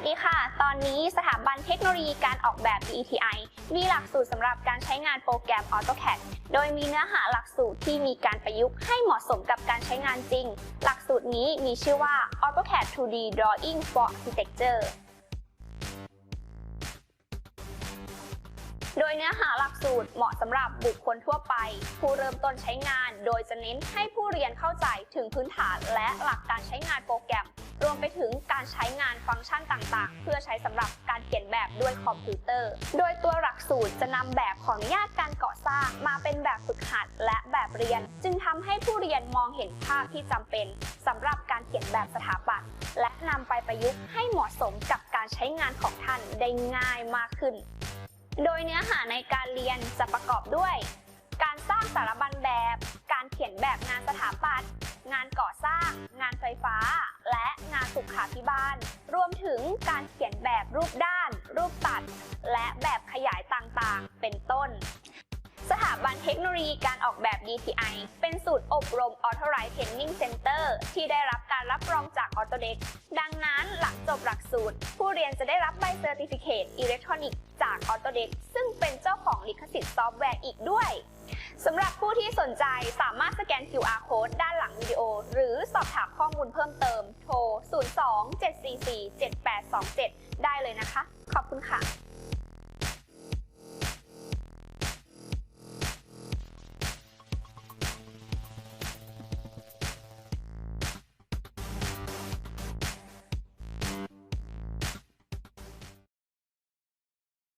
สดีค่ะ ตอนนี้สถาบันเทคโนโลยีการออกแบบ DETI มีหลักสูตรสำหรับการใช้งานโปรแกรม AutoCAD โดยมีเนื้อหาหลักสูตรที่มีการประยุกต์ให้เหมาะสมกับการใช้งานจริง หลักสูตรนี้มีชื่อว่า AutoCAD 2D Drawing for Architecture โดยเนื้อหาหลักสูตรเหมาะสำหรับบุคคลทั่วไป ผู้เริ่มต้นใช้งาน โดยจะเน้นให้ผู้เรียนเข้าใจถึงพื้นฐานและหลักการใช้งานโปรแกรม รวมไปถึงการใช้งานฟังก์ชันต่างๆ เพื่อใช้สำหรับการเขียนแบบด้วยคอมพิวเตอร์ โดยตัวหลักสูตรจะนำแบบขออนุญาตการก่อสร้าง มาเป็นแบบฝึกหัดและแบบเรียน จึงทำให้ผู้เรียนมองเห็นภาพที่จำเป็นสำหรับการเขียนแบบสถาปัตย์และนำไปประยุกต์ให้เหมาะสมกับการใช้งานของท่านได้ง่ายมากขึ้น โดยเนื้อหาในการเรียนจะประกอบด้วย การสร้างสารบัญแบบ การเขียนแบบงานสถาปัตย์งานก่อสร้าง งานไฟฟ้า สุขาภิบาล รวมถึงการเขียนแบบรูปด้าน รูปตัด และแบบขยายต่างๆ เป็นต้น สถาบันเทคโนโลยีการออกแบบ DTI เป็นศูนย์อบรม Authorized Training Center ที่ได้รับการรับรองจาก Autodesk ดังนั้นหลังจบหลักสูตร ผู้เรียนจะได้รับใบเซอร์ติฟิเคตอิเล็กทรอนิกส์จาก Autodesk ซึ่งเป็นเจ้าของลิขสิทธิ์ซอฟต์แวร์อีกด้วยสำหรับผู้ที่สนใจสามารถสแกน QR code ด้านหลังวิดีโอ หรือ สอบถามข้อมูลเพิ่มเติมโทร 02 744 7827 ได้เลยนะคะ ขอบคุณค่ะ